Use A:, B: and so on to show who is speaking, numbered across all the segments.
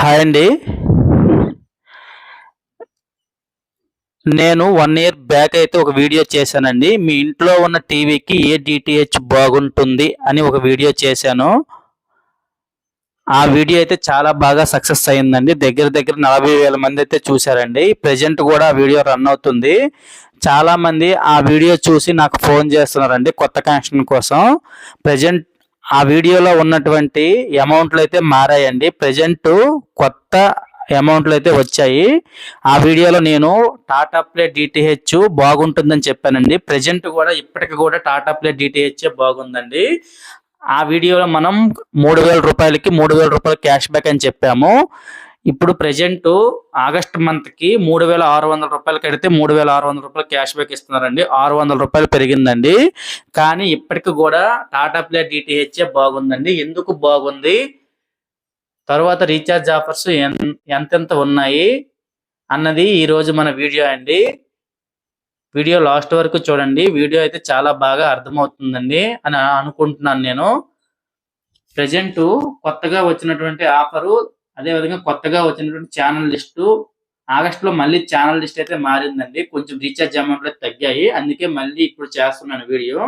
A: Hi అండి. నేను one year back అయితే ఒక వీడియో చేశానండి. మీ ఇంట్లో ఉన్న టీవీకి ఏ డిటిహెచ్ బాగుంటుంది అని ఒక వీడియో చేశాను. ఆ వీడియో అయితే చాలా బాగా సక్సెస్ అయిందండి. దగ్గర దగ్గర నలభై వేల మంది అయితే చూశారండి. ప్రజెంట్ కూడా ఆ వీడియో రన్ అవుతుంది. చాలా మంది ఆ వీడియో చూసి నాకు ఫోన్ చేస్తున్నారండి కొత్త కనెక్షన్ కోసం. ప్రజెంట్ ఆ వీడియోలో ఉన్నటువంటి అమౌంట్లు అయితే మారాయండి. ప్రజెంట్ కొత్త అమౌంట్లు అయితే వచ్చాయి. ఆ వీడియోలో నేను టాటా ప్లే డిటిహెచ్ బాగుంటుందని చెప్పానండి. ప్రజెంట్ కూడా ఇప్పటికి కూడా టాటా ప్లే డిటిహెచ్ బాగుందండి. ఆ వీడియోలో మనం మూడు వేల రూపాయలకి మూడు వేల రూపాయలు క్యాష్ బ్యాక్ అని చెప్పాము. ఇప్పుడు ప్రజెంట్ ఆగస్ట్ మంత్కి మూడు వేల ఆరు వందల రూపాయలు కడితే మూడు వేల ఆరు వందల రూపాయలు క్యాష్ బ్యాక్ ఇస్తున్నారండి. ఆరు వందల రూపాయలు పెరిగిందండి. కానీ ఇప్పటికి కూడా టాటా ప్లే డిటిహెచ్ బాగుందండి. ఎందుకు బాగుంది? తర్వాత రీఛార్జ్ ఆఫర్స్ ఎంతెంత ఉన్నాయి అన్నది ఈ రోజు మన వీడియో అండి. వీడియో లాస్ట్ వరకు చూడండి. వీడియో అయితే చాలా బాగా అర్థమవుతుందండి అని అనుకుంటున్నాను నేను. ప్రజెంట్ కొత్తగా వచ్చినటువంటి ఆఫరు అదేవిధంగా కొత్తగా వచ్చినటువంటి ఛానల్ లిస్టు ఆగస్టులో మళ్ళీ ఛానల్ లిస్ట్ అయితే మారిందండి. కొంచెం రీఛార్జ్ అమౌంట్లు తగ్గాయి. అందుకే మళ్ళీ ఇప్పుడు చేస్తున్నాను వీడియో.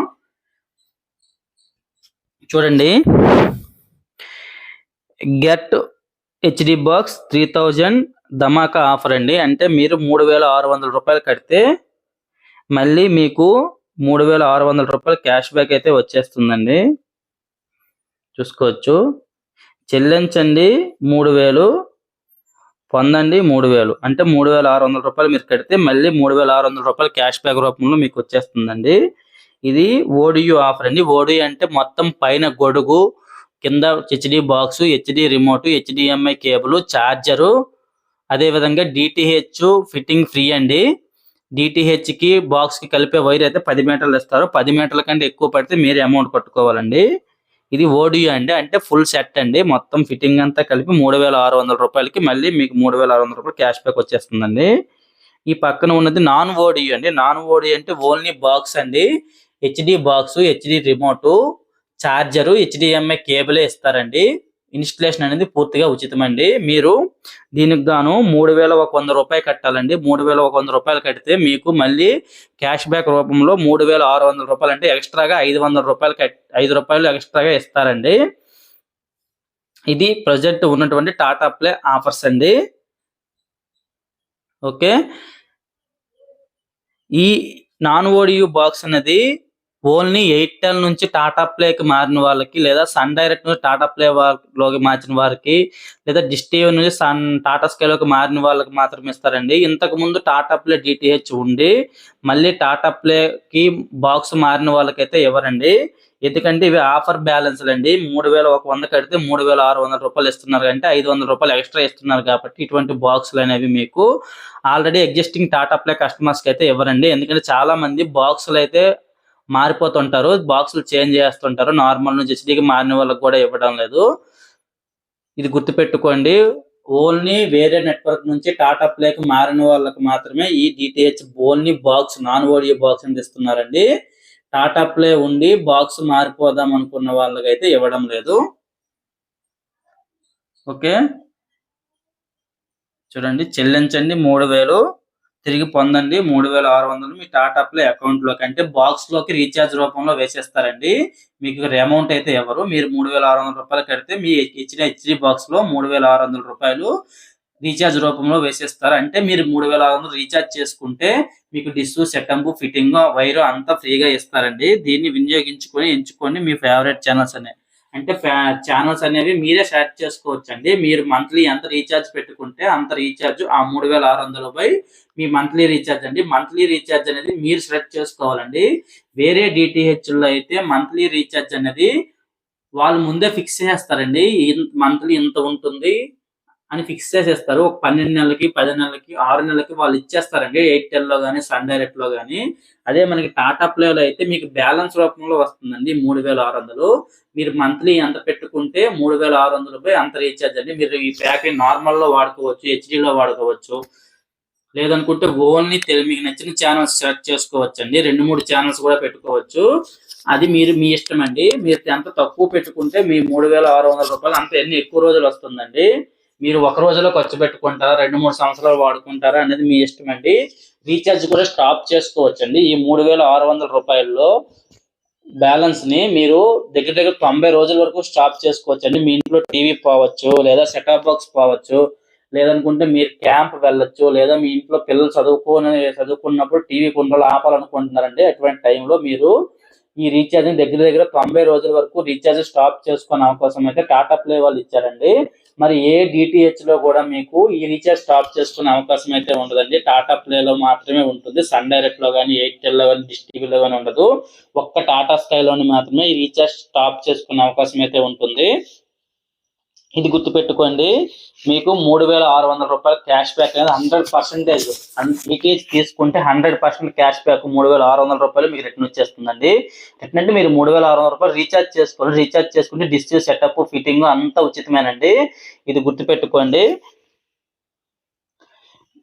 A: చూడండి. Get HD box three thousand ధమాకా ఆఫర్ అండి. అంటే మీరు మూడు వేల ఆరు వందల రూపాయలు కడితే మళ్ళీ మీకు మూడు వేల ఆరు వందల రూపాయలు క్యాష్ బ్యాక్ అయితే వచ్చేస్తుందండి. చూసుకోవచ్చు. చెల్లించండి మూడు వేలు పొందండి మూడు వేలు. అంటే మూడు వేల ఆరు వందల రూపాయలు మీరు కడితే మళ్ళీ మూడు వేల ఆరు వందల రూపాయలు క్యాష్ బ్యాక్ రూపంలో మీకు వచ్చేస్తుందండి. ఇది ఓడియు ఆఫర్ అండి. ఓడియు అంటే మొత్తం పైన గొడుగు కింద HD box HD remote HDMI cable charger అదేవిధంగా డిటిహెచ్ ఫిట్టింగ్ ఫ్రీ అండి. డిటిహెచ్కి బాక్స్కి కలిపే వైర్ అయితే పది మీటర్లు ఇస్తారు. పది మీటర్ల కంటే ఎక్కువ పడితే మీరు అమౌంట్ కట్టుకోవాలండి. ఇది ఓడియో అండి. అంటే ఫుల్ సెట్ అండి. మొత్తం ఫిట్టింగ్ అంతా కలిపి మూడు వేల ఆరు వందల రూపాయలకి మళ్ళీ మీకు మూడు వేల ఆరు వందల రూపాయలు క్యాష్ బ్యాక్ వచ్చేస్తుందండి. ఈ పక్కన ఉన్నది నాన్ ఓడియో అండి. నాన్ ఓడియో అంటే ఓన్లీ బాక్స్ అండి. HD box HD remote charger HDMI కేబులే ఇస్తారండి. ఇన్స్టలేషన్ అనేది పూర్తిగా ఉచితమండి. మీరు దీనికి గాను మూడు వేల ఒక వంద రూపాయలు కట్టాలండి. మూడు వేల ఒక వంద రూపాయలు కడితే మీకు మళ్ళీ క్యాష్ బ్యాక్ రూపంలో మూడు వేల ఆరు వందల రూపాయలు అంటే ఎక్స్ట్రాగా ఐదు వందల రూపాయలు కట్ ఐదు రూపాయలు ఎక్స్ట్రాగా ఇస్తారండి. ఇది ప్రజెంట్ ఉన్నటువంటి టాటా ప్లే ఆఫర్స్ అండి. ఓకే. ఈ నాన్ ఓడియు బాక్స్ అనేది ఓన్లీ ఎయిర్టెల్ నుంచి టాటా ప్లేకి మారిన వాళ్ళకి లేదా సన్ డైరెక్ట్ నుంచి టాటా ప్లే లోకి మార్చిన వారికి లేదా డిష్ టీవీ నుంచి సన్ టాటా స్కైలోకి మారిన వాళ్ళకి మాత్రమే ఇస్తారండి. ఇంతకు ముందు టాటా ప్లే డిటిహెచ్ ఉండి మళ్ళీ టాటా ప్లేకి బాక్స్ మారిన వాళ్ళకైతే ఇవ్వరండి. ఎందుకంటే ఇవి ఆఫర్ బ్యాలెన్స్ అండి. మూడు వేల ఒక వంద కడితే మూడు వేల ఆరు వందల రూపాయలు ఇస్తున్నారు అంటే ఐదు వందల రూపాయలు ఎక్స్ట్రా ఇస్తున్నారు కాబట్టి ఇటువంటి బాక్సులు అనేవి మీకు ఆల్రెడీ ఎగ్జిస్టింగ్ టాటా ప్లే కస్టమర్స్కి అయితే ఇవ్వరండి. ఎందుకంటే చాలా మంది బాక్సులు అయితే మారిపోతుంటారు బాక్సులు చేంజ్ చేస్తుంటారు. నార్మల్ నుంచి హెచ్డీకి మారిన వాళ్ళకి కూడా ఇవ్వడం లేదు. ఇది గుర్తుపెట్టుకోండి ఓన్లీ వేరే నెట్వర్క్ నుంచి టాటా ప్లేకి మారిన వాళ్ళకి మాత్రమే ఈ DTH only box non ODU box అని ఇస్తున్నారండి. టాటా ప్లే ఉండి బాక్స్ మారిపోదాం అనుకున్న వాళ్ళకైతే ఇవ్వడం లేదు. ఓకే. చూడండి చెల్లించండి మూడు వేలు. తిరిగి పొందండి. మూడు వేల ఆరు వందలు మీ టాటా ప్లే అకౌంట్లోకి. అంటే బాక్స్లోకి రీఛార్జ్ రూపంలో వేసేస్తారండి. మీకు అమౌంట్ అయితే ఎవరు? మీరు మూడు వేల ఆరు వందల రూపాయలు కడితే మీ ఇచ్చిన హెచ్డి బాక్స్లో మూడు వేల ఆరు వందల రూపాయలు రీఛార్జ్ రూపంలో వేసేస్తారు. అంటే మీరు మూడు వేల ఆరు వందలు రీఛార్జ్ చేసుకుంటే మీకు డిస్ సెటంపు ఫిట్టింగ్ వైర్ అంతా ఫ్రీగా ఇస్తారండి. దీన్ని వినియోగించుకొని ఎంచుకొని మీ ఫేవరెట్ ఛానల్స్ అనే అంటే ఛానల్స్ అనేవి మీరే సెలెక్ట్ చేసుకోవచ్చండి. మీరు మంత్లీ ఎంత రీఛార్జ్ పెట్టుకుంటే అంత రీఛార్జ్ ఆ మూడు వేల ఆరు వందలపై మీ మంత్లీ రీఛార్జ్ అండి. మంత్లీ రీఛార్జ్ అనేది మీరు సెలెక్ట్ చేసుకోవాలండి. వేరే డిటిహెచ్లో అయితే మంత్లీ రీఛార్జ్ అనేది వాళ్ళు ముందే ఫిక్స్ చేస్తారండి. మంత్లీ ఇంత ఉంటుంది. అని ఫిక్స్ చేసేస్తారు. ఒక పన్నెండు నెలలకి పది నెలలకి ఆరు నెలలకి వాళ్ళు ఇచ్చేస్తారండి. ఎయిర్టెల్లో కానీ సన్ డైరెక్ట్లో కానీ అదే మనకి టాటా ప్లేలో అయితే మీకు బ్యాలెన్స్ రూపంలో వస్తుందండి మూడు వేల ఆరు వందలు. మీరు మంత్లీ ఎంత పెట్టుకుంటే మూడు వేల ఆరు వందల రూపాయలు అంత రీఛార్జ్ అండి. మీరు ఈ ప్యాకేజ్ నార్మల్లో వాడుకోవచ్చు హెచ్డీలో వాడుకోవచ్చు. లేదనుకుంటే ఓన్లీ మీకు నచ్చిన ఛానల్స్ సెలెక్ట్ చేసుకోవచ్చు అండి రెండు మూడు ఛానల్స్ కూడా పెట్టుకోవచ్చు. అది మీరు మీ ఇష్టం అండి. మీరు ఎంత తక్కువ పెట్టుకుంటే మీ మూడు వేల ఆరు వందల రూపాయలు అంత ఎన్ని ఎక్కువ రోజులు వస్తుందండి. మీరు ఒక రోజులో ఖర్చు పెట్టుకుంటారా? రెండు మూడు సంవత్సరాలు వాడుకుంటారా అనేది మీ ఇష్టం అండి. రీఛార్జ్ కూడా స్టాప్ చేసుకోవచ్చు అండి ఈ మూడు వేల ఆరు వందల రూపాయల్లో బ్యాలెన్స్ని మీరు దగ్గర దగ్గర తొంభై రోజుల వరకు స్టాప్ చేసుకోవచ్చు అండి మీ ఇంట్లో టీవీ పోవచ్చు లేదా సెటప్ బాక్స్ పోవచ్చు లేదనుకుంటే మీరు క్యాంప్ వెళ్ళొచ్చు లేదా మీ ఇంట్లో పిల్లలు చదువుకునే చదువుకున్నప్పుడు టీవీ కొన్ని రోజులు ఆపాలనుకుంటున్నారండి. అటువంటి టైంలో మీరు ఈ రీఛార్జ్ దగ్గర దగ్గర తొంభై రోజుల వరకు రీఛార్జ్ స్టాప్ చేసుకునే అవకాశం అయితే టాటా ప్లే వాళ్ళు ఇచ్చారండి. మరి ఏ డిటిహెచ్లో కూడా మీకు ఈ రీఛార్జ్ స్టాప్ చేసుకునే అవకాశం అయితే ఉండదండి. టాటా ప్లే లో మాత్రమే ఉంటుంది. సన్ డైరెక్ట్లో కానీ ఎయిర్టెల్లో కానీ డిష్ టీవీలో కానీ ఉండదు. ఒక్క టాటా స్కై లోని మాత్రమే ఈ రీఛార్జ్ స్టాప్ చేసుకునే అవకాశం అయితే ఉంటుంది. ఇది గుర్తుపెట్టుకోండి. మీకు మూడు వేల ఆరు వందల రూపాయల క్యాష్ బ్యాక్ అనేది హండ్రెడ్ పర్సెంటేజ్. లీకేజ్ తీసుకుంటే హండ్రెడ్ పర్సెంట్ క్యాష్ బ్యాక్ మూడు వేల ఆరు వందల రూపాయలు మీకు రిటర్న్ వచ్చేస్తుందండి. రిటర్న్ అంటే మీరు మూడు వేల ఆరు వందల రూపాయలు రీఛార్జ్ చేసుకోవాలి. రీఛార్జ్ చేసుకుంటే డిష్ సెటప్ ఫిట్టింగ్ అంతా ఉచితమేనండి. ఇది గుర్తుపెట్టుకోండి.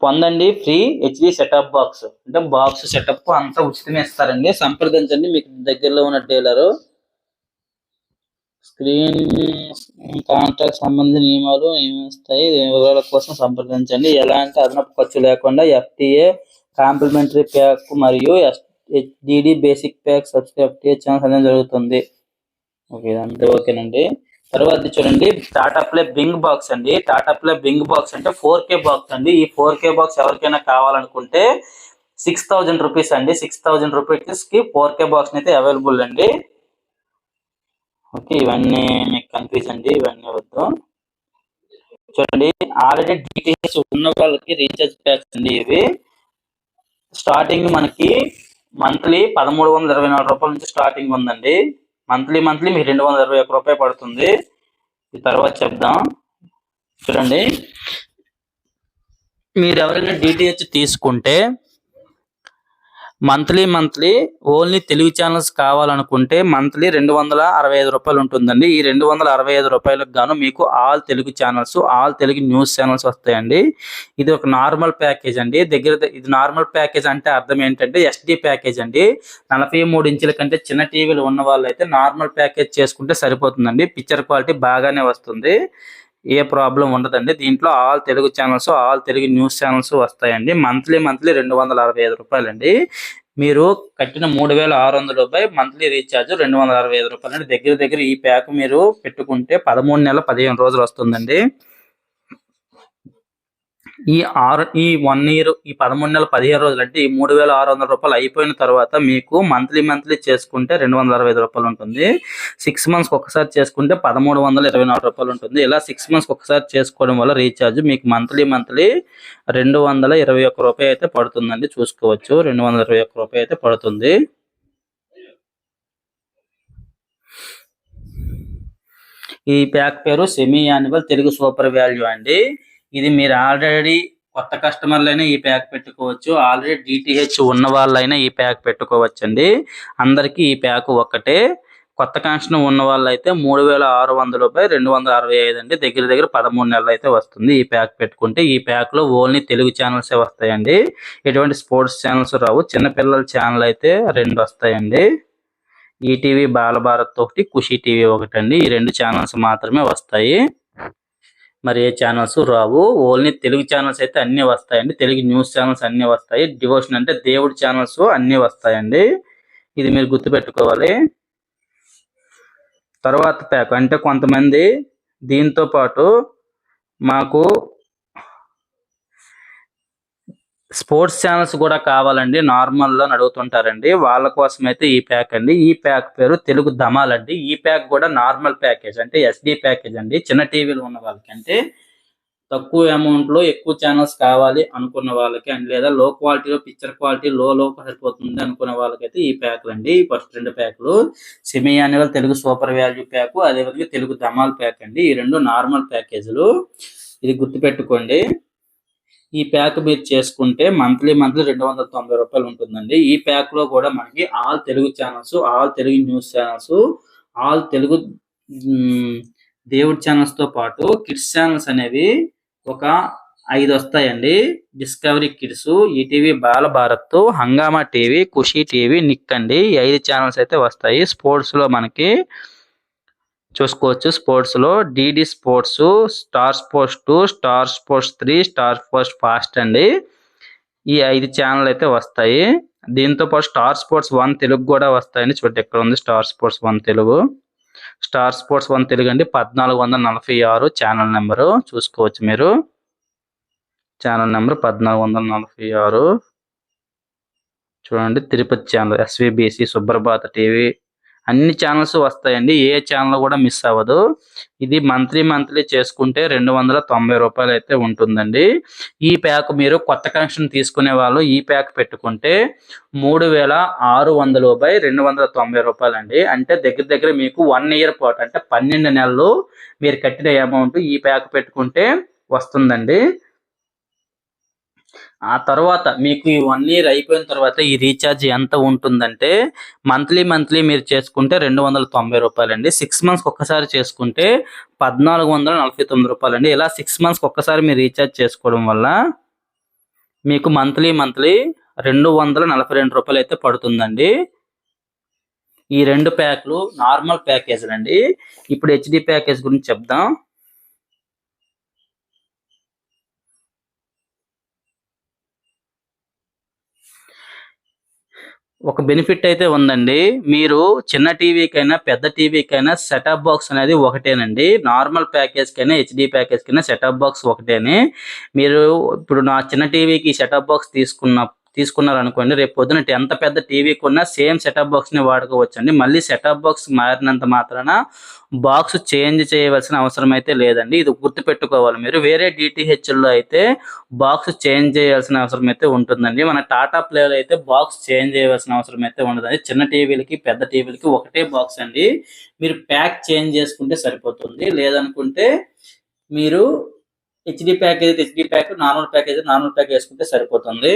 A: పొందండి ఫ్రీ హెచ్డి సెటప్ బాక్స్. అంటే బాక్స్ సెటప్ అంతా ఉచితమే ఇస్తారండి. సంప్రదించండి. మీకు దగ్గరలో ఉన్న డీలరు స్క్రీన్ కాంట్రాక్ట్ సంబంధించిన నియమాలు ఏమిస్తాయి వివరాల కోసం సంప్రదించండి. ఎలాంటి అదనపు ఖర్చు లేకుండా ఎఫ్టీఏ కాంప్లిమెంటరీ ప్యాక్ మరియు HDD basic pack subscribe chance అనేది జరుగుతుంది. ఓకే ఇదంతా ఓకేనండి. తర్వాత చూడండి. టాటా ప్లే బింగ్ బాక్స్ అండి. టాటా ప్లే బింగ్ బాక్స్ అంటే ఫోర్ కే బాక్స్ అండి. ఈ ఫోర్ కే బాక్స్ ఎవరికైనా కావాలనుకుంటే సిక్స్ థౌజండ్ రూపీస్ అండి. సిక్స్ థౌజండ్ రూపీస్కి ఫోర్ కే బాక్స్ అయితే అవైలబుల్ అండి. ఓకే ఇవన్నీ మీకు కన్ఫ్యూజ్ అండి ఇవన్నీ వద్దు. చూడండి ఆల్రెడీ డిటిహెచ్ ఉన్న వాళ్ళకి రీఛార్జ్ ప్యాక్స్ అండి ఇవి. స్టార్టింగ్ మనకి మంత్లీ పదమూడు వందల ఇరవై నాలుగు రూపాయల నుంచి స్టార్టింగ్ ఉందండి. మంత్లీ మంత్లీ మీకు రెండు వందల ఇరవై ఒక్క రూపాయి పడుతుంది. తర్వాత చెప్దాం. చూడండి. మీరు ఎవరైనా డిటిహెచ్ తీసుకుంటే monthly monthly only Telugu channels కావాలనుకుంటే మంత్లీ రెండు వందల అరవై ఐదు రూపాయలు ఉంటుందండి. ఈ రెండు వందల అరవై ఐదు రూపాయలకు గాను మీకు all Telugu channels all Telugu news channels వస్తాయండి. ఇది ఒక నార్మల్ ప్యాకేజ్ అండి. దగ్గర ఇది నార్మల్ ప్యాకేజ్ అంటే అర్థం ఏంటంటే ఎస్డి ప్యాకేజ్ అండి. నలభై మూడు ఇంచుల కంటే చిన్న టీవీలు ఉన్న వాళ్ళు అయితే నార్మల్ ప్యాకేజ్ చేసుకుంటే సరిపోతుందండి. పిక్చర్ క్వాలిటీ బాగానే వస్తుంది. ఏ ప్రాబ్లం ఉండదండి. దీంట్లో all Telugu channels all Telugu news channels వస్తాయండి. మంత్లీ మంత్లీ రెండు వందల అరవై ఐదు రూపాయలండి. మీరు కట్టిన మూడు వేల ఆరు వందల రూపాయలు మంత్లీ రీఛార్జ్ రెండు వందల అరవై ఐదు రూపాయలు దగ్గర దగ్గర ఈ ప్యాక్ మీరు పెట్టుకుంటే పదమూడు నెలల పదిహేను రోజులు వస్తుందండి. ఈ ఆరు ఈ వన్ ఇయర్ ఈ పదమూడు నెలల పదిహేను రోజులు అంటే ఈ మూడు వేల ఆరు వందల రూపాయలు అయిపోయిన తర్వాత మీకు మంత్లీ మంత్లీ చేసుకుంటే రెండు వందల అరవై ఐదు రూపాయలు ఉంటుంది. సిక్స్ మంత్స్కి ఒకసారి చేసుకుంటే పదమూడు వందల ఇరవై నాలుగు రూపాయలు ఉంటుంది. ఇలా సిక్స్ మంత్స్కి ఒకసారి చేసుకోవడం వల్ల రీఛార్జ్ మీకు మంత్లీ మంత్లీ రెండు వందల ఇరవై ఒక్క రూపాయి అయితే పడుతుందండి. చూసుకోవచ్చు. రెండు వందల ఇరవై ఒక్క రూపాయి అయితే పడుతుంది. ఈ ప్యాక్ పేరు semi annual Telugu super value అండి. ఇది మీరు ఆల్రెడీ కొత్త కస్టమర్లైనా ఈ ప్యాక్ పెట్టుకోవచ్చు. ఆల్రెడీ డిటిహెచ్ ఉన్న వాళ్ళైనా ఈ ప్యాక్ పెట్టుకోవచ్చు అండి అందరికీ ఈ ప్యాక్ ఒక్కటే. కొత్త కనెక్షన్ ఉన్న వాళ్ళు అయితే మూడు వేల ఆరు వందల రూపాయలు రెండు వందల అరవై ఐదు అండి. దగ్గర దగ్గర పదమూడు నెలలు అయితే వస్తుంది ఈ ప్యాక్ పెట్టుకుంటే. ఈ ప్యాక్లో ఓన్లీ తెలుగు ఛానల్సే వస్తాయండి. ఎటువంటి స్పోర్ట్స్ ఛానల్స్ రావు. చిన్నపిల్లల ఛానల్ అయితే రెండు వస్తాయండి. ఈటీవీ బాలభారత్ ఒకటి ఖుషి టీవీ ఒకటి అండి ఈ రెండు ఛానల్స్ మాత్రమే వస్తాయి. మరి ఏ ఛానల్స్ రావు? ఓన్లీ తెలుగు ఛానల్స్ అయితే అన్ని వస్తాయండి. తెలుగు న్యూస్ ఛానల్స్ అన్ని వస్తాయి. డివోషన్ అంటే దేవుడి ఛానల్స్ అన్ని వస్తాయండి. ఇది మీరు గుర్తుపెట్టుకోవాలి. తర్వాత ప్యాక్ అంటే కొంతమంది దీంతో పాటు మాకు స్పోర్ట్స్ ఛానల్స్ కూడా కావాలండి నార్మల్లో అడుగుతుంటారండి. వాళ్ళ కోసం అయితే ఈ ప్యాక్ అండి. ఈ ప్యాక్ పేరు తెలుగు ధమాల్ అండి. ఈ ప్యాక్ కూడా నార్మల్ ప్యాకేజ్ అంటే ఎస్డి ప్యాకేజ్ అండి. చిన్న టీవీలు ఉన్న వాళ్ళకంటే తక్కువ అమౌంట్లో ఎక్కువ ఛానల్స్ కావాలి అనుకున్న వాళ్ళకి అండ్ లేదా లో క్వాలిటీలో పిక్చర్ క్వాలిటీ లో లో సరిపోతుంది అనుకున్న వాళ్ళకైతే ఈ ప్యాక్లు అండి. ఫస్ట్ రెండు ప్యాక్లు. Semi annual Telugu super value pack అదేవిధంగా తెలుగు ధమాల్ ప్యాక్ అండి. ఈ రెండు నార్మల్ ప్యాకేజీలు. ఇది గుర్తుపెట్టుకోండి. ఈ ప్యాక్ మీరు చేసుకుంటే మంత్లీ మంత్లీ రెండు వందల తొంభై రూపాయలు ఉంటుందండి. ఈ ప్యాక్లో కూడా మనకి all Telugu channels all Telugu news channels all Telugu దేవుడి ఛానల్స్తో పాటు కిడ్స్ ఛానల్స్ అనేవి ఒక ఐదు వస్తాయండి. డిస్కవరీ కిడ్స్ ఈటీవీ బాలభారత్ హంగామా టీవీ ఖుషి టీవీ నిక్ అండి. ఈ ఐదు ఛానల్స్ అయితే వస్తాయి. స్పోర్ట్స్లో మనకి చూసుకోవచ్చు. స్పోర్ట్స్లో DD Sports Star Sports two Star Sports three Star Sports fast అండి. ఈ ఐదు ఛానల్ అయితే వస్తాయి. దీంతో పాటు స్టార్ స్పోర్ట్స్ వన్ తెలుగు కూడా వస్తాయండి. చూడండి ఎక్కడ ఉంది Star Sports one Telugu. Star Sports one Telugu అండి. పద్నాలుగు వందల నలభై ఆరు ఛానల్ నెంబరు చూసుకోవచ్చు మీరు. ఛానల్ నెంబర్ పద్నాలుగు వందల నలభై ఆరు. చూడండి తిరుపతి ఛానల్ ఎస్విబిసి సుబ్రభాత టీవీ అన్ని ఛానల్స్ వస్తాయండి. ఏ ఛానల్ కూడా మిస్ అవ్వదు. ఇది మంత్లీ మంత్లీ చేసుకుంటే రెండు వందల తొంభై రూపాయలు అయితే ఉంటుందండి. ఈ ప్యాక్ మీరు కొత్త కనెక్షన్ తీసుకునే వాళ్ళు ఈ ప్యాక్ పెట్టుకుంటే మూడు వేల ఆరు వందలు బై రెండు వందల తొంభై రూపాయలు అండి అంటే దగ్గర దగ్గర మీకు వన్ ఇయర్ పాటు అంటే పన్నెండు నెలలు మీరు కట్టిన అమౌంట్ ఈ ప్యాక్ పెట్టుకుంటే వస్తుందండి. ఆ తర్వాత మీకు ఈ వన్ ఇయర్ అయిపోయిన తర్వాత ఈ రీఛార్జ్ ఎంత ఉంటుందంటే మంత్లీ మంత్లీ మీరు చేసుకుంటే రెండు వందల తొంభై రూపాయలండి. సిక్స్ మంత్స్కి ఒక్కసారి చేసుకుంటే పద్నాలుగు వందల నలభై తొమ్మిది రూపాయలండి. ఇలా సిక్స్ మంత్స్కి ఒక్కసారి మీరు రీఛార్జ్ చేసుకోవడం వల్ల మీకు మంత్లీ మంత్లీ రెండు వందల నలభై రెండు రూపాయలు అయితే పడుతుందండి. ఈ రెండు ప్యాక్లు నార్మల్ ప్యాకేజీలు అండి ఇప్పుడు హెచ్డి ప్యాకేజ్ గురించి చెప్దాం. ఒక బెనిఫిట్ అయితే ఉందండి. మీరు చిన్న టీవీకైనా పెద్ద టీవీకైనా సెటప్ బాక్స్ అనేది ఒకటేనండి. నార్మల్ ప్యాకేజ్ కైనా హెచ్డి ప్యాకేజ్ కైనా సెటప్ బాక్స్ ఒకటేనే. మీరు ఇప్పుడు నా చిన్న టీవీకి సెటప్ బాక్స్ తీసుకున్న తీసుకున్నారు అనుకోండి రేపు పొద్దున ఎంత పెద్ద టీవీ కొన్నా సేమ్ సెటప్ బాక్స్ని వాడుకోవచ్చండి. మళ్ళీ సెటప్ బాక్స్ మారినంత మాత్రాన బాక్స్ చేంజ్ చేయవలసిన అవసరం అయితే లేదండి. ఇది గుర్తుపెట్టుకోవాలి మీరు. వేరే డిటిహెచ్ల్లో అయితే బాక్స్ చేంజ్ చేయాల్సిన అవసరం అయితే ఉంటుందండి. మన టాటా ప్లేలో అయితే బాక్స్ చేంజ్ చేయవలసిన అవసరం అయితే ఉండదండి. చిన్న టీవీలకి పెద్ద టీవీలకి ఒకటే బాక్స్ అండి. మీరు ప్యాక్ చేంజ్ చేసుకుంటే సరిపోతుంది. లేదనుకుంటే మీరు HD package HD pack normal package normal pack వేసుకుంటే సరిపోతుంది.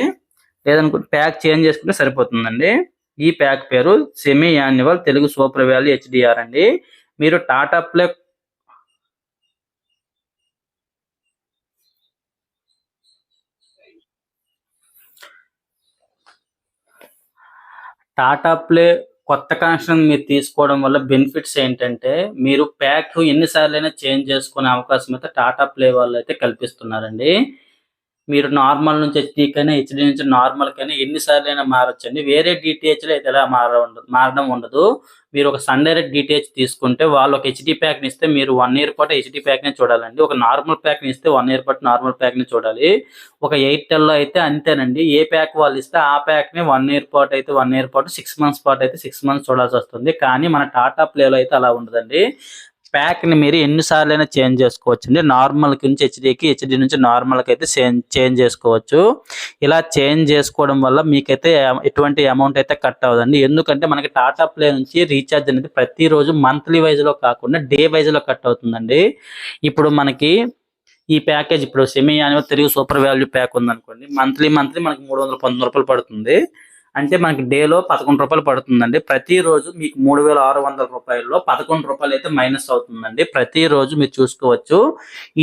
A: లేదనుకుంటే ప్యాక్ చేంజ్ చేసుకుంటే సరిపోతుందండి. ఈ ప్యాక్ పేరు semi annual Telugu super value HDR అండి. మీరు టాటా ప్లే టాటా ప్లే కొత్త కనెక్షన్ మీరు తీసుకోవడం వల్ల బెనిఫిట్స్ ఏంటంటే మీరు ప్యాక్ ఎన్నిసార్లు అయినా చేంజ్ చేసుకునే అవకాశం అయితే టాటా ప్లే వాళ్ళు అయితే కల్పిస్తున్నారండి. మీరు నార్మల్ నుంచి హెచ్డి కైనా హెచ్డి నుంచి నార్మల్ కైనా ఎన్నిసార్లు అయినా మారొచ్చండి. వేరే డిటిహెచ్లో అయితే ఎలా మార మారడం ఉండదు. మీరు ఒక సన్ డైరెక్ట్ డిటిహెచ్ తీసుకుంటే వాళ్ళు ఒక హెచ్డి ప్యాక్ని ఇస్తే మీరు వన్ ఇయర్ పాటు హెచ్డి ప్యాక్ని చూడాలండి. ఒక నార్మల్ ప్యాక్ని ఇస్తే వన్ ఇయర్ పాటు నార్మల్ ప్యాక్ని చూడాలి. ఒక ఎయిర్టెల్లో అయితే అంతేనండి. ఏ ప్యాక్ వాళ్ళు ఇస్తే ఆ ప్యాక్ని వన్ ఇయర్ పాటు అయితే వన్ ఇయర్ పాటు సిక్స్ మంత్స్ పాటు అయితే సిక్స్ మంత్స్ చూడాల్సి వస్తుంది. కానీ మన టాటా ప్లేలో అయితే అలా ఉండదండి. ప్యాక్ని మీరు ఎన్నిసార్లు అయినా చేంజ్ చేసుకోవచ్చు అండి నార్మల్ నుంచి హెచ్డీకి హెచ్డీ నుంచి నార్మల్కి అయితే చేంజ్ చేసుకోవచ్చు. ఇలా చేంజ్ చేసుకోవడం వల్ల మీకైతే ఎటువంటి అమౌంట్ అయితే కట్ అవ్వదండి. ఎందుకంటే మనకి టాటా ప్లే నుంచి రీఛార్జ్ అనేది ప్రతిరోజు మంత్లీ వైజ్లో కాకుండా డే వైజ్లో కట్ అవుతుందండి. ఇప్పుడు మనకి ఈ ప్యాకేజ్ ఇప్పుడు semi annual Telugu super value pack ఉందనుకోండి మంత్లీ మంత్లీ మనకి మూడు వందల పంతొమ్మిది రూపాయలు పడుతుంది. అంటే మనకి డేలో పదకొండు రూపాయలు పడుతుందండి. ప్రతిరోజు మీకు మూడు వేల ఆరు వందల రూపాయల్లో పదకొండు రూపాయలు అయితే మైనస్ అవుతుందండి. ప్రతిరోజు మీరు చూసుకోవచ్చు.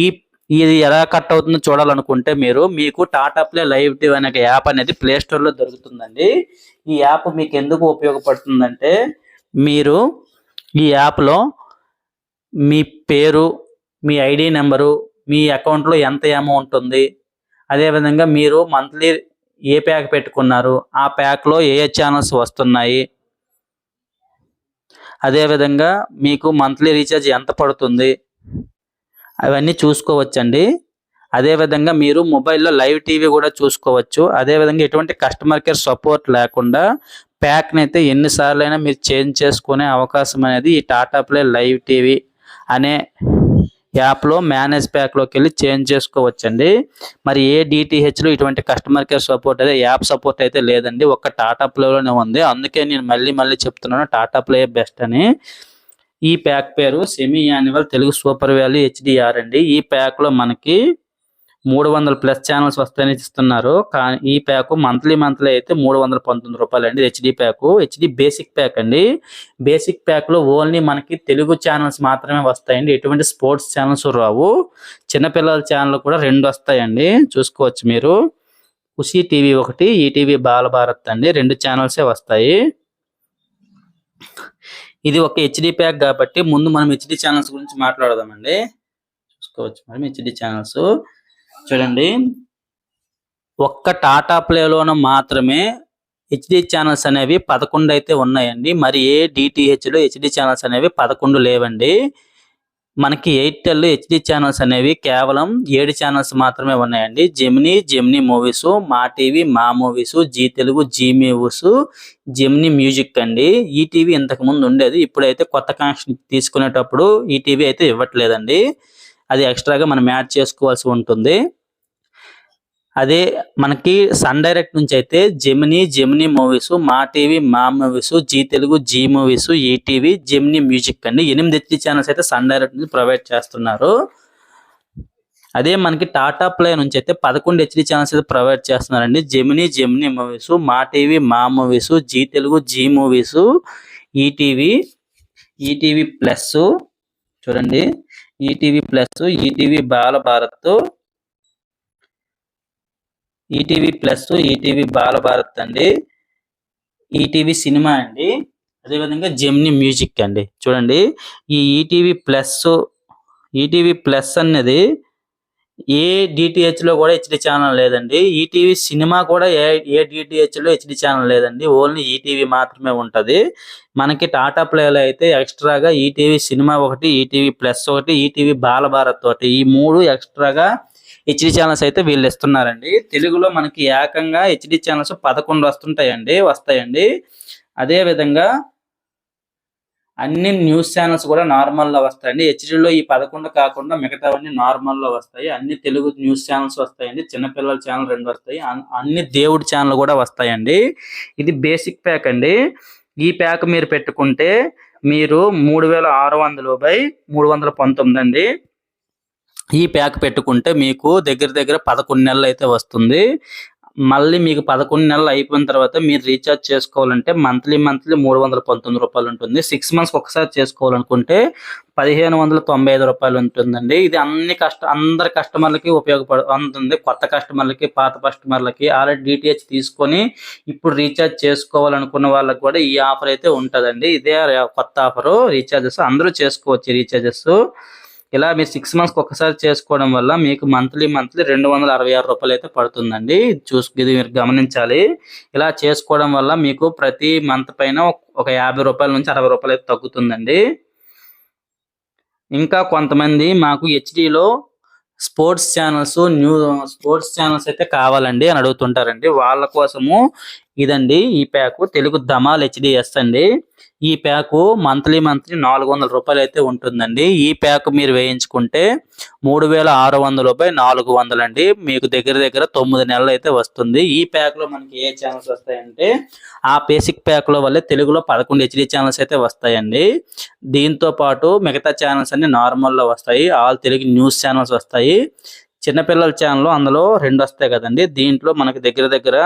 A: ఈ ఇది ఎలా కట్ అవుతుందో చూడాలనుకుంటే మీరు మీకు టాటా ప్లే లైవ్ టీవ్ అనే యాప్ అనేది ప్లే స్టోర్లో దొరుకుతుందండి. ఈ యాప్ మీకు ఎందుకు ఉపయోగపడుతుందంటే మీరు ఈ యాప్లో మీ పేరు మీ ఐడి నెంబరు మీ అకౌంట్లో ఎంత అమౌంట్ ఉంది అదేవిధంగా మీరు మంత్లీ ఏ ప్యాక్ పెట్టుకున్నారు? ఆ ప్యాక్లో ఏ ఏ ఛానల్స్ వస్తున్నాయి? అదేవిధంగా మీకు మంత్లీ రీఛార్జ్ ఎంత పడుతుంది? అవన్నీ చూసుకోవచ్చండి. అదేవిధంగా మీరు మొబైల్లో లైవ్ టీవీ కూడా చూసుకోవచ్చు. అదేవిధంగా ఎటువంటి కస్టమర్ కేర్ సపోర్ట్ లేకుండా ప్యాక్ని అయితే ఎన్నిసార్లు అయినా మీరు చేంజ్ చేసుకునే అవకాశం అనేది ఈ టాటా ప్లే లైవ్ టీవీ అనే యాప్లో మేనేజ్ ప్యాక్లోకి వెళ్ళి చేంజ్ చేసుకోవచ్చండి. మరి ఏ డిటిహెచ్లో ఇటువంటి కస్టమర్ కేర్ సపోర్ట్ అయితే యాప్ సపోర్ట్ అయితే లేదండి. ఒక్క టాటా ప్లేలోనే ఉంది. అందుకే నేను మళ్ళీ మళ్ళీ చెప్తున్నాను టాటా ప్లే బెస్ట్ అని. ఈ ప్యాక్ పేరు semi annual Telugu super value HDR అండి. ఈ ప్యాక్లో మనకి మూడు వందల ప్లస్ ఛానల్స్ వస్తాయని ఇస్తున్నారు. కానీ ఈ ప్యాక్ మంత్లీ మంత్లీ అయితే మూడు వందల పంతొమ్మిది రూపాయలు అండి. HD pack. HD basic pack అండి. బేసిక్ ప్యాక్లో ఓన్లీ మనకి తెలుగు ఛానల్స్ మాత్రమే వస్తాయండి. ఎటువంటి స్పోర్ట్స్ ఛానల్స్ రావు. చిన్నపిల్లల ఛానల్ కూడా రెండు వస్తాయండి. చూసుకోవచ్చు మీరు. ఖుషీ టీవీ ఒకటి ఈటీవీ బాలభారత్ అండి. రెండు ఛానల్సే వస్తాయి. ఇది ఒక హెచ్డి ప్యాక్ కాబట్టి ముందు మనం హెచ్డి ఛానల్స్ గురించి మాట్లాడదామండి. చూసుకోవచ్చు మనం హెచ్డి ఛానల్స్ చూడండి. ఒక్క టాటా ప్లేలోన మాత్రమే హెచ్డి ఛానల్స్ అనేవి పదకొండు అయితే ఉన్నాయండి. మరి ఏ డిటిహెచ్లో హెచ్డి ఛానల్స్ అనేవి పదకొండు లేవండి. మనకి ఎయిర్టెల్ హెచ్డి ఛానల్స్ అనేవి కేవలం ఏడు ఛానల్స్ మాత్రమే ఉన్నాయండి. Gemini Gemini Movies Maa TV Maa Movies Zee Telugu Zee Movies Gemini Music అండి. ఈ టీవీ ఇంతకు ముందు ఉండేది. ఇప్పుడైతే కొత్త కనెక్షన్ తీసుకునేటప్పుడు ఈటీవీ అయితే ఇవ్వట్లేదండి. అది ఎక్స్ట్రాగా మనం యాడ్ చేసుకోవాల్సి ఉంటుంది. అదే మనకి సన్ డైరెక్ట్ నుంచి అయితే Gemini Gemini Movies Maa TV Maa Movies Zee Telugu Zee Movies ETV Gemini Music అండి. ఎనిమిది హెచ్డి ఛానల్స్ అయితే సన్ డైరెక్ట్ నుంచి ప్రొవైడ్ చేస్తున్నారు. అదే మనకి టాటా ప్లే నుంచి అయితే పదకొండు హెచ్డి ఛానల్స్ అయితే ప్రొవైడ్ చేస్తున్నారండి. Gemini Gemini Movies Maa TV Maa Movies Zee Telugu Zee Movies ETV ETV Plus చూడండి. ETV Plus ETV Balabharat ETV Plus ETV Balabharat అండి ఈటీవీ సినిమా అండి అదేవిధంగా జెమ్ని మ్యూజిక్ అండి చూడండి ఈ ఈటీవీ ప్లస్ ఈటీవీ ప్లస్ అనేది ఏ డిటిహెచ్లో కూడా హెచ్డి ఛానల్ లేదండి ఈటీవీ సినిమా కూడా ఏ ఏ డిటిహెచ్లో హెచ్డి ఛానల్ లేదండి ఓన్లీ ఈటీవీ మాత్రమే ఉంటది మనకి టాటా ప్లేలో అయితే ఎక్స్ట్రాగా ఈటీవీ సినిమా ఒకటి ఈటీవీ ప్లస్ ఒకటి ఈటీవీ బాలభారత్ ఒకటి ఈ మూడు ఎక్స్ట్రాగా హెచ్డి ఛానల్స్ అయితే వీళ్ళు ఇస్తున్నారండి. తెలుగులో మనకి ఏకంగా హెచ్డి ఛానల్స్ పదకొండు వస్తుంటాయండి వస్తాయండి. అదే విధంగా అన్ని న్యూస్ ఛానల్స్ కూడా నార్మల్లో వస్తాయండి హెచ్డిలో ఈ పదకొండు కాకుండా మిగతావన్నీ నార్మల్లో వస్తాయి. అన్ని తెలుగు న్యూస్ ఛానల్స్ వస్తాయండి. చిన్నపిల్లల ఛానల్ రెండు వస్తాయి. అన్ని దేవుడి ఛానల్ కూడా వస్తాయండి. ఇది బేసిక్ ప్యాక్ అండి. ఈ ప్యాక్ మీరు పెట్టుకుంటే మీరు మూడు వేల ఆరు వందలు బై మూడు వందల పంతొమ్మిది అండి. ఈ ప్యాక్ పెట్టుకుంటే మీకు దగ్గర దగ్గర పదకొండు నెలలు అయితే వస్తుంది. మళ్ళీ మీకు పదకొండు నెలలు అయిపోయిన తర్వాత మీరు రీఛార్జ్ చేసుకోవాలంటే మంత్లీ మంత్లీ మూడు వందల పంతొమ్మిది రూపాయలు ఉంటుంది. సిక్స్ మంత్స్ ఒకసారి చేసుకోవాలనుకుంటే పదిహేను వందల తొంభై ఐదు రూపాయలు ఉంటుందండి. ఇది అన్ని కష్ట అందరి కస్టమర్లకి ఉపయోగపడు అందుతుంది కొత్త కస్టమర్లకి పాత కస్టమర్లకి ఆల్రెడీ డిటిహెచ్ తీసుకొని ఇప్పుడు రీఛార్జ్ చేసుకోవాలనుకున్న వాళ్ళకి కూడా ఈ ఆఫర్ అయితే ఉంటుందండి. ఇదే కొత్త ఆఫరు రీఛార్జెస్. అందరూ చేసుకోవచ్చు రీఛార్జెస్. ఇలా మీరు సిక్స్ మంత్స్కి ఒకసారి చేసుకోవడం వల్ల మీకు మంత్లీ మంత్లీ రెండు వందల అరవై ఆరు రూపాయలు అయితే పడుతుందండి. చూసుకు చూసు ఇది మీరు గమనించాలి. ఇలా చేసుకోవడం వల్ల మీకు ప్రతి మంత్ పైన ఒక యాభై రూపాయల నుంచి అరవై రూపాయలు అయితే తగ్గుతుందండి. ఇంకా కొంతమంది మాకు హెచ్డిలో sports channels new sports channels అయితే కావాలండి అని అడుగుతుంటారండి. వాళ్ళ కోసము ఇదండి ఈ ప్యాక్. తెలుగు ధమాల్ హెచ్డిఎస్ అండి. ఈ ప్యాక్ మంత్లీ మంత్లీ నాలుగు వందల రూపాయలు అయితే ఉంటుందండి. ఈ ప్యాక్ మీరు వేయించుకుంటే మూడు వేల ఆరు వందల రూపాయలు నాలుగు వందలు అండి. మీకు దగ్గర దగ్గర తొమ్మిది నెలలు అయితే వస్తుంది. ఈ ప్యాక్లో మనకి ఏ ఛానల్స్ వస్తాయంటే ఆ బేసిక్ ప్యాక్లో వల్లే తెలుగులో పదకొండు హెచ్డి ఛానల్స్ అయితే వస్తాయండి. దీంతో పాటు మిగతా ఛానల్స్ అన్ని నార్మల్లో వస్తాయి. ఆల్ తెలుగు న్యూస్ ఛానల్స్ వస్తాయి. చిన్నపిల్లల ఛానల్ అందులో రెండు వస్తాయి కదండి. దీంట్లో మనకి దగ్గర దగ్గర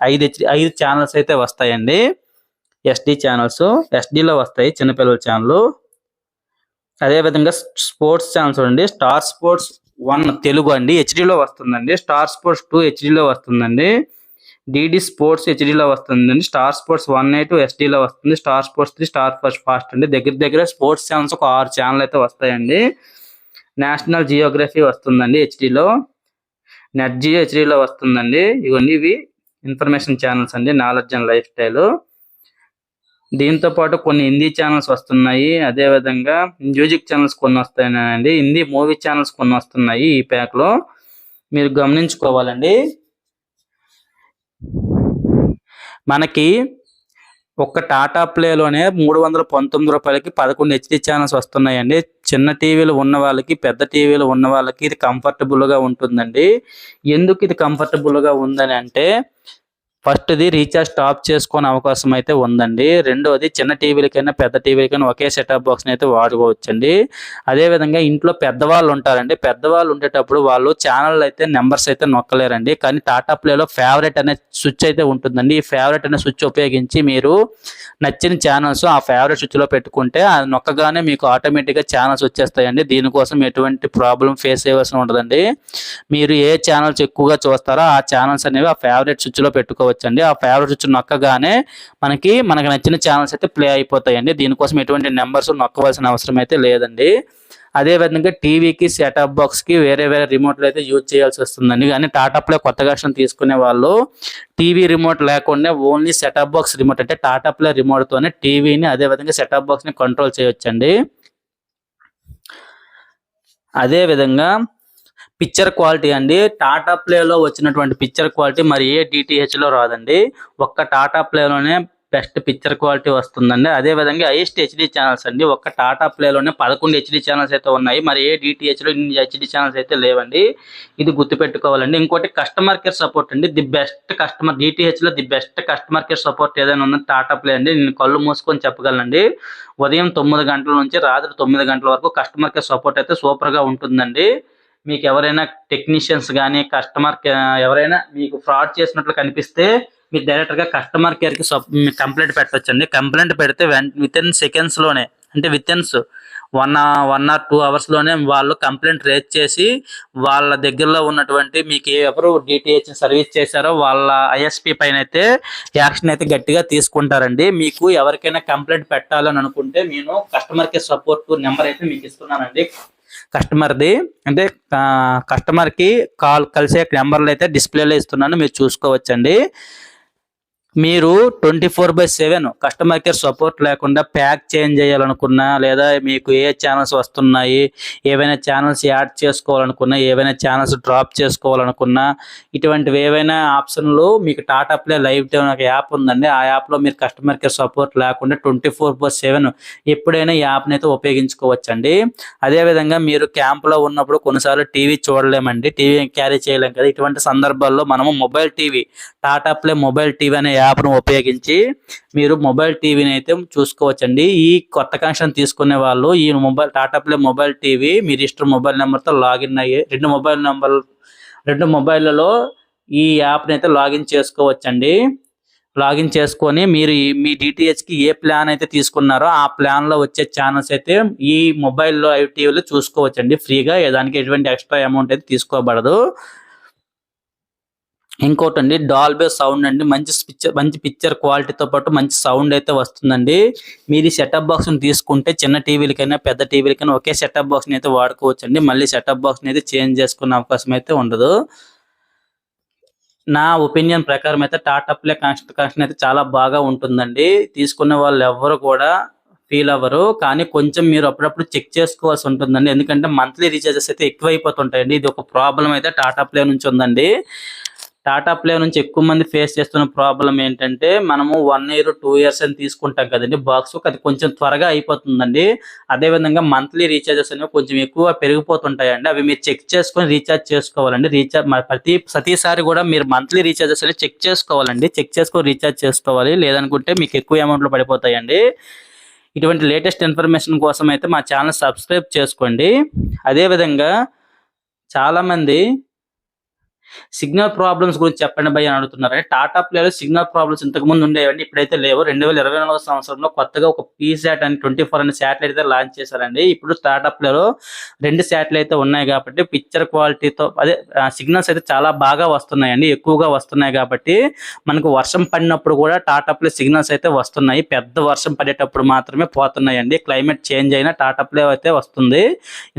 A: ఐదు ఐదు ఛానల్స్ అయితే వస్తాయండి. ఎస్డి ఛానల్స్ ఎస్డిలో వస్తాయి చిన్నపిల్లల ఛానల్ అదేవిధంగా స్పోర్ట్స్ ఛానల్స్ చూడండి స్టార్ స్పోర్ట్స్ వన్ తెలుగు అండి. హెచ్డిలో వస్తుందండి. స్టార్ స్పోర్ట్స్ టూ హెచ్డిలో వస్తుందండి. డిడి స్పోర్ట్స్ హెచ్డిలో వస్తుందండి. స్టార్ స్పోర్ట్స్ వన్ ఎయిట్ ఎస్డిలో వస్తుంది. Star Sports three Star first fast అండి. దగ్గర దగ్గర స్పోర్ట్స్ ఛానల్స్ ఒక ఆరు ఛానల్ అయితే వస్తాయండి. నేషనల్ జియోగ్రఫీ వస్తుందండి హెచ్డిలో నెట్ జియో హెచ్డిలో వస్తుందండి. ఇవన్నీ ఇవి ఇన్ఫర్మేషన్ ఛానల్స్ అండి నాలెడ్జ్ అండ్ లైఫ్ స్టైల్. దీంతో పాటు కొన్ని హిందీ ఛానల్స్ వస్తున్నాయి. అదేవిధంగా మ్యూజిక్ ఛానల్స్ కొన్ని వస్తాయండి హిందీ మూవీ ఛానల్స్ కొన్ని వస్తున్నాయి ఈ ప్యాక్లో. మీరు గమనించుకోవాలండి. మనకి ఒక్క టాటా ప్లేలోనే మూడు వందల పంతొమ్మిది రూపాయలకి పదకొండు హెచ్డి ఛానల్స్ వస్తున్నాయండి. చిన్న టీవీలు ఉన్న వాళ్ళకి పెద్ద టీవీలు ఉన్న వాళ్ళకి ఇది కంఫర్టబుల్గా గా ఉంటుందండి. ఎందుకు ఇది కంఫర్టబుల్గా ఉందని అంటే ఫస్ట్ది రీఛార్జ్ స్టాప్ చేసుకునే అవకాశం అయితే ఉందండి. రెండోది చిన్న టీవీలకైనా పెద్ద టీవీలకైనా ఒకే సెటప్ బాక్స్ని అయితే వాడుకోవచ్చండి. అదే విధంగా ఇంట్లో పెద్దవాళ్ళు ఉంటారండి. పెద్దవాళ్ళు ఉండేటప్పుడు వాళ్ళు ఛానల్ అయితే నెంబర్స్ అయితే నొక్కలేరండి. కానీ టాటా ప్లేలో ఫేవరెట్ అనే స్విచ్ అయితే ఉంటుందండి. ఈ ఫేవరెట్ అనే స్విచ్ ఉపయోగించి మీరు నచ్చిన ఛానల్స్ ఆ ఫేవరెట్ స్విచ్లో పెట్టుకుంటే అది నొక్కగానే మీకు ఆటోమేటిక్గా ఛానల్స్ వచ్చేస్తాయండి. దీనికోసం ఎటువంటి ప్రాబ్లం ఫేస్ చేయవలసిన ఉండదండి. మీరు ఏ ఛానల్స్ ఎక్కువగా చూస్తారో ఆ ఛానల్స్ అనేవి ఆ ఫేవరెట్ స్విచ్లో పెట్టుకోవచ్చు. చేసుకోవచ్చండి. ఆ ఫేవరెట్ వచ్చి నొక్కగానే మనకి మనకు నచ్చిన ఛానల్స్ అయితే ప్లే అయిపోతాయండి. దీనికోసం ఎటువంటి నెంబర్స్ నొక్కవలసిన అవసరం అయితే లేదండి. అదే విధంగా టీవీకి సెటప్ బాక్స్కి వేరే వేరే రిమోట్లు అయితే యూజ్ చేయాల్సి వస్తుందండి. కానీ టాటా ప్లే కొత్తగా తీసుకునే వాళ్ళు టీవీ రిమోట్ లేకుండా ఓన్లీ సెటప్ బాక్స్ రిమోట్ అంటే టాటా ప్లే టీవీని అదే విధంగా సెటప్ బాక్స్ని కంట్రోల్ చేయొచ్చండి. అదే విధంగా పిక్చర్ క్వాలిటీ అండి. టాటా ప్లేలో వచ్చినటువంటి పిక్చర్ క్వాలిటీ మరి ఏ డిటిహెచ్లో లో రాదండి. ఒక్క టాటా ప్లేలోనే బెస్ట్ పిక్చర్ క్వాలిటీ వస్తుందండి. అదే విధంగా హైయెస్ట్ హెచ్డి ఛానల్స్ అండి. ఒక్క టాటా ప్లేలోనే పదకొండు హెచ్డి ఛానల్స్ అయితే ఉన్నాయి. మరి ఏ డిటిహెచ్లో లో ఇన్ని హెచ్డి ఛానల్స్ అయితే లేవండి. ఇది గుర్తుపెట్టుకోవాలండి. ఇంకోటి కస్టమర్ కేర్ సపోర్ట్ అండి. The best customer డిటిహెచ్లో the best customer care support ఏదైనా ఉందని టాటా ప్లే అండి. నేను కళ్ళు మూసుకొని చెప్పగలనండి. ఉదయం తొమ్మిది గంటల నుంచి రాత్రి తొమ్మిది గంటల వరకు కస్టమర్ కేర్ సపోర్ట్ అయితే సూపర్గా ఉంటుందండి. మీకు ఎవరైనా టెక్నీషియన్స్ కానీ కస్టమర్ ఎవరైనా మీకు ఫ్రాడ్ చేసినట్లు కనిపిస్తే మీరు డైరెక్ట్గా కస్టమర్ కేర్కి సబ్ కంప్లైంట్ పెట్టొచ్చండి. కంప్లైంట్ పెడితే విత్ ఇన్ సెకండ్స్లోనే అంటే within one one or two అవర్స్లోనే వాళ్ళు కంప్లైంట్ రేజ్ చేసి వాళ్ళ దగ్గరలో ఉన్నటువంటి మీకు ఎవరు డిటిహెచ్ సర్వీస్ చేశారో వాళ్ళ ఐఎస్పి పైన అయితే యాక్షన్ అయితే గట్టిగా తీసుకుంటారండి. మీకు ఎవరికైనా కంప్లైంట్ పెట్టాలని అనుకుంటే నేను కస్టమర్ కేర్ సపోర్ట్ నెంబర్ అయితే మీకు ఇస్తున్నానండి. కస్టమర్ది. అంటే కస్టమర్కి కాల్ కలిసే నెంబర్లు అయితే డిస్ప్లేలో ఇస్తున్నాను మీరు చూసుకోవచ్చండి. మీరు twenty four by seven customer care support లేకుండా ప్యాక్ చేంజ్ చేయాలనుకున్నా లేదా మీకు ఏ ఛానల్స్ వస్తున్నాయి ఏవైనా ఛానల్స్ యాడ్ చేసుకోవాలనుకున్నా ఏవైనా ఛానల్స్ డ్రాప్ చేసుకోవాలనుకున్నా ఇటువంటివి ఏవైనా ఆప్షన్లు మీకు టాటా ప్లే లైవ్ టైమ్ ఒక యాప్ ఉందండి. ఆ యాప్లో మీరు కస్టమర్ కేర్ సపోర్ట్ లేకుండా ట్వంటీ ఫోర్ బై సెవెన్ ఎప్పుడైనా యాప్ని అయితే ఉపయోగించుకోవచ్చండి. అదేవిధంగా మీరు క్యాంప్లో ఉన్నప్పుడు కొన్నిసార్లు టీవీ చూడలేమండి. టీవీ క్యారీ చేయలేం కదా. ఇటువంటి సందర్భాల్లో మనము mobile TV Tata Play mobile TV అనే యాప్ను ఉపయోగించి మీరు మొబైల్ టీవీని అయితే చూసుకోవచ్చండి. ఈ కొత్త కనెక్షన్ తీసుకునే వాళ్ళు ఈ mobile Tata Play mobile TV మీరు ఇష్టం మొబైల్ నెంబర్తో లాగిన్ అయ్యి రెండు మొబైల్ నెంబర్ రెండు మొబైల్లలో ఈ యాప్ని అయితే లాగిన్ చేసుకోవచ్చండి. లాగిన్ చేసుకొని మీరు మీ డిటిహెచ్కి ఏ ప్లాన్ అయితే తీసుకున్నారో ఆ ప్లాన్లో వచ్చే ఛానల్స్ అయితే ఈ మొబైల్లో ఐటీవీలో చూసుకోవచ్చండి. ఫ్రీగా దానికి ఎటువంటి ఎక్స్ట్రా అమౌంట్ అయితే తీసుకోబడదు. ఇంకోటి అండి డాల్బే సౌండ్ అండి. మంచి పిక్చర్ మంచి పిక్చర్ క్వాలిటీతో పాటు మంచి సౌండ్ అయితే వస్తుందండి. మీరు ఈ సెటప్ బాక్స్ తీసుకుంటే చిన్న టీవీలకైనా పెద్ద టీవీలకైనా ఒకే సెటప్ బాక్స్ అయితే వాడుకోవచ్చు అండి మళ్ళీ సెటప్ బాక్స్ని అయితే చేంజ్ చేసుకునే అవకాశం అయితే ఉండదు. నా ఒపీనియన్ ప్రకారం అయితే టాటా ప్లే కనెక్షన్ కనెక్షన్ అయితే చాలా బాగా ఉంటుందండి. తీసుకున్న వాళ్ళు ఎవరు కూడా ఫీల్ అవ్వరు. కానీ కొంచెం మీరు అప్పుడప్పుడు చెక్ చేసుకోవాల్సి ఉంటుందండి. ఎందుకంటే మంత్లీ రీఛార్జెస్ అయితే ఎక్కువ అయిపోతుంటాయండి ఇది ఒక ప్రాబ్లం అయితే టాటా ప్లే నుంచి ఉందండి. టాటా ప్లే నుంచి ఎక్కువ మంది ఫేస్ చేస్తున్న ప్రాబ్లం ఏంటంటే మనము వన్ ఇయర్ టూ ఇయర్స్ అని తీసుకుంటాం కదండి. బాక్స్ అది కొంచెం త్వరగా అయిపోతుందండి. అదే విధంగా మంత్లీ రీఛార్జెస్ అనేవి కొంచెం ఎక్కువ పెరిగిపోతుంటాయండి. అవి మీరు చెక్ చేసుకొని రీఛార్జ్ చేసుకోవాలండి. రీఛార్జ్ ప్రతి ప్రతిసారి కూడా మీరు మంత్లీ రీఛార్జెస్ అనేవి చెక్ చేసుకోవాలండి. చెక్ చేసుకొని రీఛార్జ్ చేసుకోవాలి. లేదనుకుంటే మీకు ఎక్కువ అమౌంట్లో పడిపోతాయండి. ఇటువంటి లేటెస్ట్ ఇన్ఫర్మేషన్ కోసం అయితే మా ఛానల్ సబ్స్క్రైబ్ చేసుకోండి. అదే విధంగా సిగ్నల్ ప్రాబ్లమ్స్ గురించి చెప్పండి భయ్య అని అడుగుతున్నారు. అంటే టాటా ప్లేలో సిగ్నల్ ప్రాబ్లమ్స్ ఇంతకు ముందు ఉండేవండి ఇప్పుడైతే లేవు. రెండు వేల ఇరవై నాలుగు సంవత్సరంలో కొత్తగా ఒక పీసాట్ అని ట్వంటీ ఫోర్ అనే శాటిలైట్ అయితే లాంచ్ చేశారండి. ఇప్పుడు టాటా ప్లేలో రెండు శాటిలైట్ అయితే ఉన్నాయి కాబట్టి పిక్చర్ క్వాలిటీతో అదే సిగ్నల్స్ అయితే చాలా బాగా వస్తున్నాయండి ఎక్కువగా వస్తున్నాయి కాబట్టి మనకు వర్షం పడినప్పుడు కూడా టాటా ప్లే సిగ్నల్స్ అయితే వస్తున్నాయి. పెద్ద వర్షం పడేటప్పుడు మాత్రమే పోతున్నాయండి. క్లైమేట్ చేంజ్ అయినా టాటా ప్లే అయితే వస్తుంది.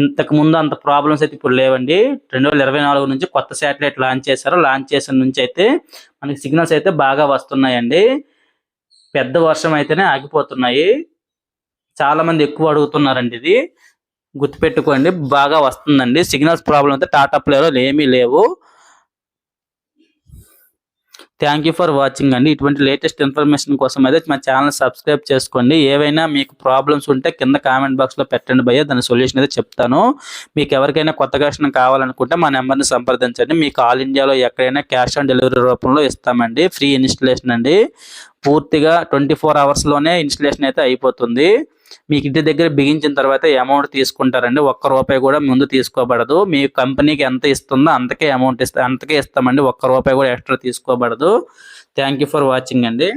A: ఇంతకు ముందు అంత ప్రాబ్లమ్స్ అయితే ఇప్పుడు లేవండి. రెండు వేల ఇరవై నాలుగు నుంచి కొత్త శాటిలైట్ లాంచ్ చేశారు లాంచ్ చేసిన నుంచి అయితే మనకి సిగ్నల్స్ అయితే బాగా వస్తున్నాయండి. పెద్ద వర్షం అయితేనే ఆగిపోతున్నాయి. చాలా మంది ఎక్కువ అడుగుతున్నారండి ఇది. గుర్తుపెట్టుకోండి బాగా వస్తుందండి. సిగ్నల్స్ ప్రాబ్లం అయితే టాటా ప్లేలో ఏమీ లేవు. థ్యాంక్ యూ ఫర్ వాచింగ్ అండి. ఇటువంటి లేటెస్ట్ ఇన్ఫర్మేషన్ కోసం అయితే మా ఛానల్ సబ్స్క్రైబ్ చేసుకోండి. ఏవైనా మీకు ప్రాబ్లమ్స్ ఉంటే కింద కామెంట్ బాక్స్లో పెట్టండి భయ్య. దాని సొల్యూషన్ అయితే చెప్తాను. మీకు ఎవరికైనా కొత్త కష్టం కావాలనుకుంటే మా నెంబర్ని సంప్రదించండి. మీకు ఆల్ ఇండియాలో ఎక్కడైనా క్యాష్ ఆన్ డెలివరీ రూపంలో ఇస్తామండి. ఫ్రీ ఇన్స్టలేషన్ అండి. పూర్తిగా ట్వంటీ ఫోర్ అవర్స్లోనే ఇన్స్టలేషన్ అయితే అయిపోతుంది. మీకు ఇంటి దగ్గర బిగించిన తర్వాత అమౌంట్ తీసుకుంటారండి. ఒక్క రూపాయి కూడా ముందు తీసుకోబడదు. మీ కంపెనీకి ఎంత ఇస్తుందో అంతకే అమౌంట్ ఇస్తా అంతకే ఇస్తామండి. ఒక్క రూపాయి కూడా ఎక్స్ట్రా తీసుకోబడదు. థ్యాంక్ యూ ఫర్ వాచింగ్ అండి.